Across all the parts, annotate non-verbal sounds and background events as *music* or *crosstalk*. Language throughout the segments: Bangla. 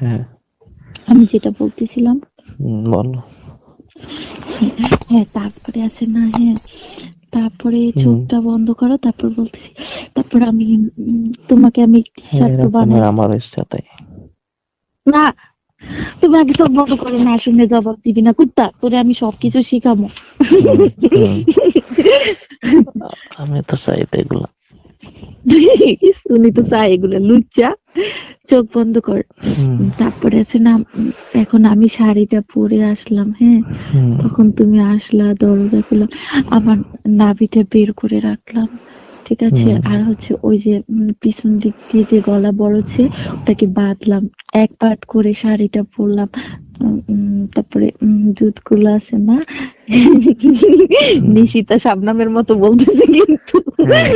হ্যাঁ। আমি যেটা বলতেছিলাম। বলো। হ্যাঁ তারপরে আছে না হ্যাঁ। তারপরে চোখটা বন্ধ করো তারপর বলতেছি তারপর আমি তোমাকে আমি টি হ্যাঁ, শার্ট বানাই। আমার ইচ্ছা তাই। না তুমি আগে সব বন্ধ করো না শুনে জবাব দিবি না। কুত্তা তোরে আমি সবকিছু শিখাবো। *laughs* আমি তো চাই তো এগুলো। শুনি তো চাই এগুলো লুচ্চা। চোখ বন্ধ কর। তারপরে আছে না এখন আমি শাড়িটা পরে আসলাম হ্যাঁ। তখন তুমি আসলা দরজা খুললাম আমার নাভিটা বের করে রাখলাম। ঠিক আছে? আর হচ্ছে ওই যে পিছন দিক দিয়ে যে গলা বড়ছে ওটাকে বাঁধলাম। এক পাট করে শাড়িটা পরলাম। তারপরে উম, দুধগুলো আছে না? নিশিতা শাবনামের মতো বলতেছে কিন্তু। হ্যাঁ,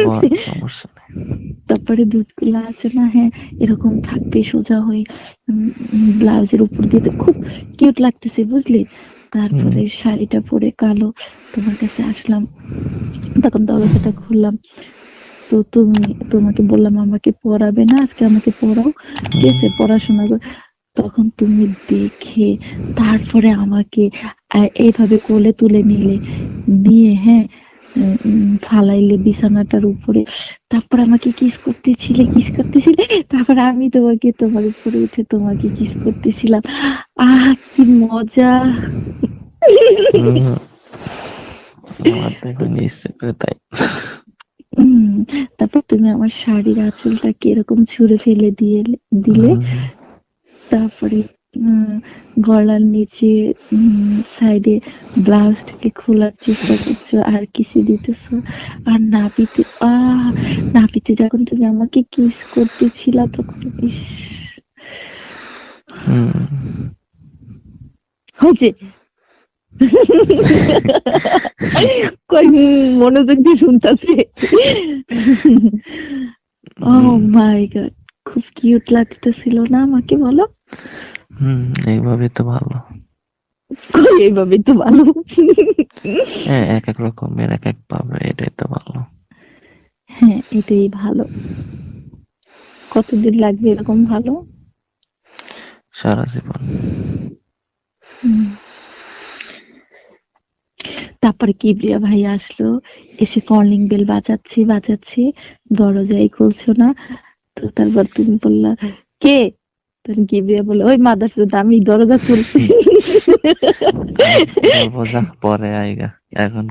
তারপরে দুধগুলো আছে না? হ্যাঁ এরকম থাকবে সোজা হয়ে ব্লাউজের উপর দিয়ে তো খুব কিউট লাগতেছে বুঝলি? তারপরে শাড়িটা পরে কালো তোমার কাছে আসলাম। তখন দরজাটা খুললাম। তো তুমি, তোমাকে বললাম আমাকে পড়াবে না, আজকে আমাকে পড়াও। ঠিক আছে, পড়াশোনা তখন তুমি দেখে তারপরে আমাকে এইভাবে কোলে তুলে নিলে। নিয়ে হ্যাঁ ফালাইলে বিছানাটার উপরে। তারপর আমাকে কিস করতেছিলে কিস করতেছিলে? তারপর আমি তোমাকে, তোমার উপরে উঠে তোমাকে কিস করতেছিলাম। আহ, কি মজা! আমার তো এখন তাই। তুমি আমার শাড়ির আঁচলটাকে এরকম ছুঁড়ে ফেলে দিয়ে দিলে তারপরে উম, গলার নিচে সাইডে ব্লাউজটাকে খোলার চেষ্টা করছ আর কিছু দিতেছো? আর নাপিতে আহ নাপিতে যখন তুমি আমাকে কিস করতেছিলা তখন ইস। হয়েছে। মনোযোগ দিয়ে শুনতেছে। ও মাই গড খুব কিউট লাগতেছিল না আমাকে বলো? হুম, এইভাবে তো ভালো। এইভাবে তো ভালো? হ্যাঁ এক এক রকমের এক এক পাবে এটাই তো ভালো। হ্যাঁ এটাই ভালো। কতদিন লাগবে এরকম ভালো? সারা জীবন। হুম। তারপরে কিবরিয়া ভাই আসলো এসে কলিং বেল বাজাচ্ছি বাজাচ্ছি দরজাই খুলছো না? তো তারপর তুমি বললা কে? তখন কিবরিয়া বলল ওই মাদার আমি দরজা খুলছি। পরে আইগা এখন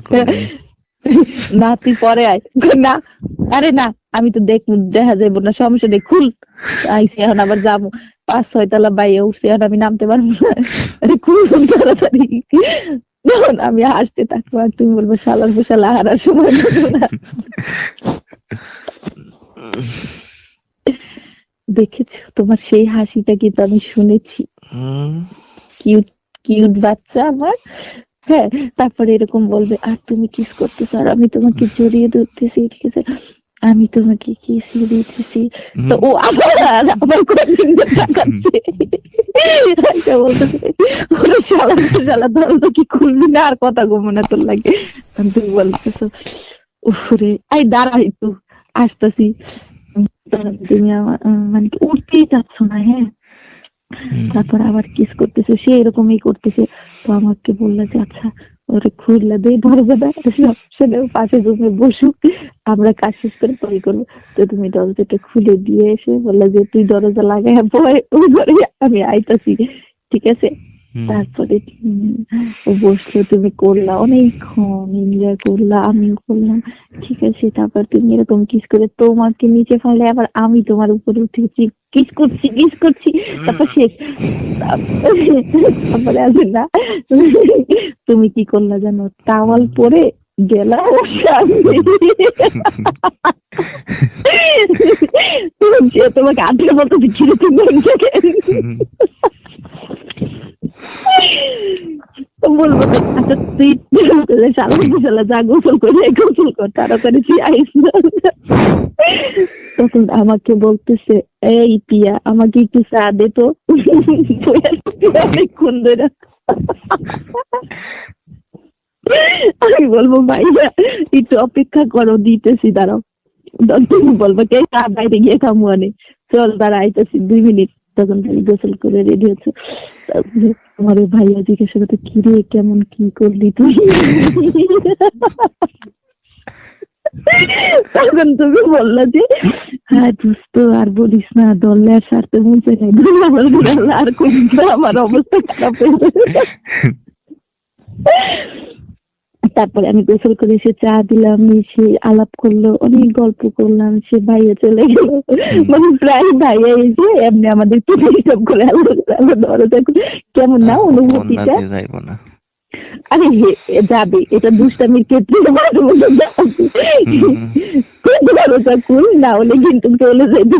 না তুই পরে আয়। না আরে না আমি তো দেখ দেখা যাইব না সমস্যা নেই খুল। আইসি এখন আবার যাব। পাঁচ ছয় তলা বাইরে উঠছি এখন আমি নামতে পারব না। আরে খুল তাড়াতাড়ি। তখন আমি হাসতে থাকব আর তুমি বলব শালার বসালা হারার সময় দেখেছ তোমার সেই হাসিটা কিন্তু আমি শুনেছি? কিউট কিউট বাচ্চা আমার। হ্যাঁ তারপরে এরকম বলবে আর তুমি কিস করতেছো? আর আমি তোমাকে জড়িয়ে ধরতেছি ঠিক আছে আমি তোমাকে কিস দিতেছি। তো ও আবার আবার কোনদিন তাকাচ্ছে। আচ্ছা বলতেছে ওরে শালা শালা কি খুলবি না আর কথা গো মনে তোর লাগে তুমি বলতেছো উফরে আই দাঁড়া একটু আসতেছি তুমি আমার মানে উঠতেই চাচ্ছ না হ্যাঁ তারপর আবার কিস করতেছে সে এরকমই করতেছে তো আমাকে বলল যে আচ্ছা ওরে খুললে দে দরজাটা সব পাশে জমে বসুক আমরা কাজ শেষ করে পরে করব তো তুমি দরজাটা খুলে দিয়ে এসে বললে যে তুই দরজা লাগাই পরে ওই ঘরে আমি আইতাছি ঠিক আছে তারপরে বসল তুমি করলা অনেকক্ষণ এনজয় করলা আমিও করলাম। ঠিক আছে তারপর তুমি এরকম কিস করে তোমাকে নিচে ফেলে আবার আমি তোমার উপরে উঠেছি কিস করছি কিস করছি। তারপর শেষ। তারপরে আছে না তুমি কি করলা জানো? টাওয়াল পরে গেলা। *laughs* তোমাকে আটকে মতো দিচ্ছিল তুমি এক জায়গায়। তো বলব? আচ্ছা তুই সালা সালা যা গোসল করে গোসল কর, তাড়াতাড়ি তুই আইস। তখন আমাকে বলতেছে, এই পিয়া, আমাকে একটু চা দে তো। অনেকক্ষণ ধরে আমি বলব, ভাইয়া, একটু অপেক্ষা করো, দিতেছি, দাঁড়াও। তুমি বলব, কে বাইরে গিয়ে খামু আনে? চল, দাঁড়া, আইতেছি, দুই মিনিট। তখন গোসল করে রেডি হচ্ছে। ওই ভাইয়া জিজ্ঞাসা করতো কি রে কেমন, কি করলি তুই তখন তোকে বলল যে হ্যাঁ দুস্থ, আর বলিস না, দলে আর সারতে মুছে নাই আমার আর করবে আমার অবস্থা খারাপ হয়ে। তারপরে আমি গোসল করে সে চা দিলাম সে আলাপ করল অনেক গল্প করলাম সে ভাইয়া চলে গেল। মানে প্রায় ভাইয়া এসে এমনি আমাদের ডিস্টার্ব করে আলো আলো কেমন না অনুভূতিটা? যাইবো না। আরে হে- যাবে এটা দুষ্টামির ক্ষেত্রে দরজা খুল না। হলে কিন্তু চলে যাইতে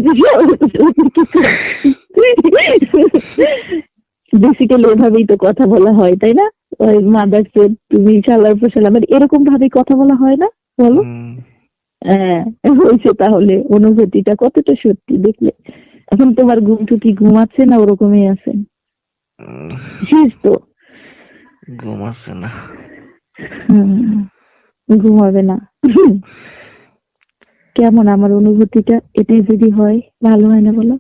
বেসিক্যালি এভাবেই তো কথা বলা হয় তাই না? ওই মাদার তুমি শালার ফসল আমার এরকম ভাবে কথা বলা হয় না? বলো। হ্যাঁ হয়েছে তাহলে অনুভূতিটা কতটা সত্যি দেখলে? এখন তোমার ঘুম টুকি ঘুমাচ্ছে না ওরকমই আছে? শেষ তো। ঘুম আসছে না। ঘুমাবে না। কেমন আমার অনুভূতিটা? এটাই যদি হয় ভালো হয় না বলো?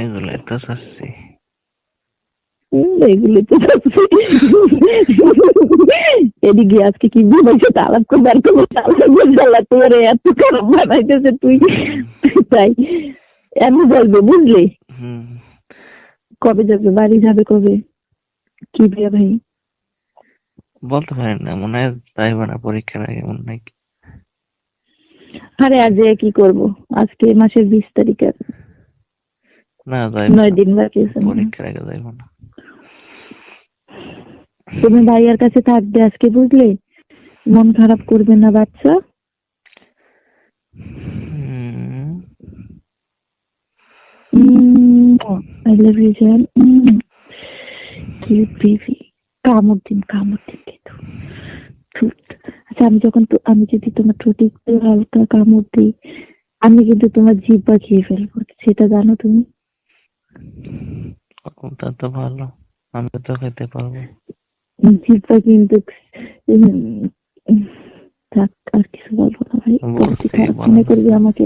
এগুলো তো চাচ্ছি এগুলো তো সত্যি। এদিকে আজকে কি তালাক করবে আর কোনো তালাক জ্বালা তোরে এত খারাপ বানাইতেছে তুই। তাই এমন বলবে বুঝলি? কবে যাবে বাড়ি যাবে কবে? কি বিয়ে ভাই? বলতে না মনে হয় যাইবো না পরীক্ষার আগে মনে হয় আরে আজ কি করব? আজকে মাসের বিশ তারিখ। না যাইবো নয় দিন বাকি আছে। পরীক্ষার আগে যাইবো না। তুমি ভাইয়ার কাছে থাকবে আজকে বুঝলে? মন খারাপ করবে না বাচ্চা। আই লাভ ইউ জান বেবি কামড় দিন কামড় দিন কিন্তু। আচ্ছা আমি যখন আমি যদি তোমার ঠোঁটে একটু হালকা কামড় দিই আমি কিন্তু তোমার জিব্বা খেয়ে ফেলব। সেটা জানো তুমি? তো ভালো। আমি তো খেতে পারব। জিব্বা কিন্তু থাক আর কিছু বলব না ভাই মনে না। করবি আমাকে